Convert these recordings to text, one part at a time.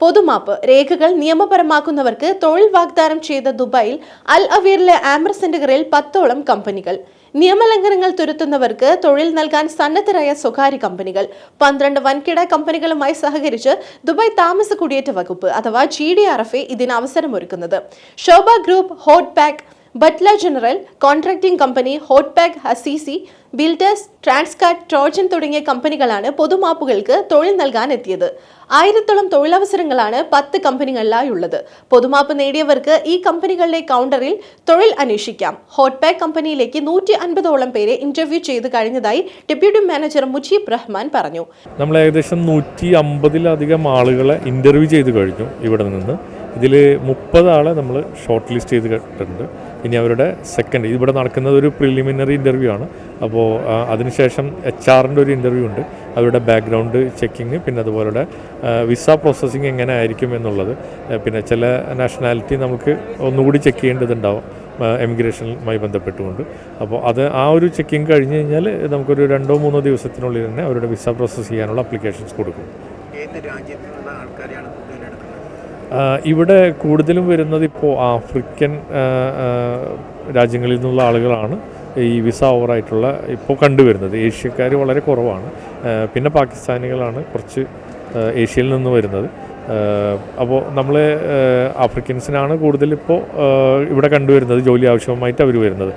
പൊതുമാപ്പ്. രേഖകൾ നിയമപരമാക്കുന്നവർക്ക് തൊഴിൽ വാഗ്ദാനം ചെയ്ത ദുബായിൽ അൽ അവീറിലെ ആമർ സെന്ററുകളിൽ പത്തോളം കമ്പനികൾ. നിയമലംഘനങ്ങൾ തുരുത്തുന്നവർക്ക് തൊഴിൽ നൽകാൻ സന്നദ്ധരായ സ്വകാര്യ കമ്പനികൾ. പന്ത്രണ്ട് വൻകിട കമ്പനികളുമായി സഹകരിച്ച് ദുബായ് താമസ കുടിയേറ്റ വകുപ്പ് അഥവാ G D R F A ഇതിന് അവസരമൊരുക്കുന്നത്. ശോഭ group hot pack ബട്ട്ല general contracting company hot pack ഹസീസി builders ട്രാൻസ്കാറ്റ് Trojan തുടങ്ങിയ കമ്പനികളാണ് പൊതുമാപ്പുകൾക്ക് തൊഴിൽ നൽകാൻ എത്തിയത് ആയിരത്തോളം തൊഴിലവസരങ്ങളാണ് പത്ത് കമ്പനികളിലായി ഉള്ളത് പൊതുമാപ്പ് നേടിയവർക്ക് ഈ കമ്പനികളുടെ കൗണ്ടറിൽ തൊഴിൽ അന്വേഷിക്കാം. ഹോട്ട് പാക്ക് കമ്പനിയിലേക്ക് നൂറ്റി അൻപതോളം പേരെ ഇന്റർവ്യൂ ചെയ്ത് കഴിഞ്ഞതായി ഡെപ്യൂട്ടി മാനേജർ മുജീബ് റഹ്മാൻ പറഞ്ഞു. നമ്മൾ ഏകദേശം നൂറ്റി അമ്പതിലധികം ആളുകളെ ഇന്റർവ്യൂ ചെയ്ത് കഴിഞ്ഞു ഇവിടെ നിന്ന്. ഇതിൽ മുപ്പത് ആളെ നമ്മൾ ഷോർട്ട് ലിസ്റ്റ് ചെയ്തിട്ടുണ്ട്. ഇനി അവരുടെ സെക്കൻഡ് ഇവിടെ നടക്കുന്നത് ഒരു പ്രിലിമിനറി ഇന്റർവ്യൂ ആണ്. അപ്പോൾ അതിനുശേഷം എച്ച് ആറിന്റെ ഒരു ഇന്റർവ്യൂ ഉണ്ട്. അവരുടെ ബാക്ക്ഗ്രൗണ്ട് ചെക്കിങ് പിന്നെ അതുപോലെ വിസ പ്രോസസ്സിങ് എങ്ങനെ ആയിരിക്കും എന്നുള്ളത് പിന്നെ ചില നാഷണാലിറ്റി നമുക്ക് ഒന്നുകൂടി ചെക്ക് ചെയ്യേണ്ടതുണ്ടാവും എമിഗ്രേഷനുമായി ബന്ധപ്പെട്ടുകൊണ്ട്. അപ്പോൾ അത് ആ ഒരു ചെക്കിങ് കഴിഞ്ഞ് കഴിഞ്ഞാൽ നമുക്കൊരു രണ്ടോ മൂന്നോ ദിവസത്തിനുള്ളിൽ തന്നെ അവരുടെ വിസ പ്രോസസ്സ് ചെയ്യാനുള്ള അപ്ലിക്കേഷൻസ് കൊടുക്കും. ഏത് രാജ്യത്തുള്ള ആൾക്കാരെയാണ് ഇവിടെ കൂടുതലും വരുന്നത് ഇപ്പോൾ ആഫ്രിക്കൻ രാജ്യങ്ങളിൽ നിന്നുള്ള ആളുകളാണ് ഈ വിസ ഓവറായിട്ടുള്ള ഇപ്പോൾ കണ്ടുവരുന്നത്. ഏഷ്യക്കാർ വളരെ കുറവാണ്. പിന്നെ പാകിസ്ഥാനികളാണ് കുറച്ച് ഏഷ്യയിൽ നിന്ന് വരുന്നത്. അപ്പോൾ നമ്മൾ ആഫ്രിക്കൻസിനാണ് കൂടുതൽ ഇപ്പോൾ ഇവിടെ കണ്ടുവരുന്നത് ജോലി ആവശ്യമായിട്ട് അവർ വരുന്നത്.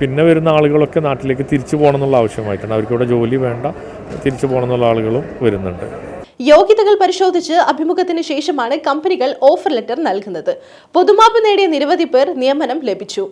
പിന്നെ വരുന്ന ആളുകളൊക്കെ നാട്ടിലേക്ക് തിരിച്ചു പോകണം എന്നുള്ള ആവശ്യമായിട്ടാണ്. അവർക്ക് ഇവിടെ ജോലി വേണ്ട തിരിച്ചു പോകണം എന്നുള്ള ആളുകളും വരുന്നുണ്ട്. യോഗ്യതകൾ പരിശോധിച്ച് അഭിമുഖത്തിന് ശേഷമാണ് കമ്പനികൾ ഓഫർ ലെറ്റർ നൽകുന്നത്. പൊതുമാപ്പ് നേടിയ നിരവധി പേർ നിയമനം ലഭിച്ചു.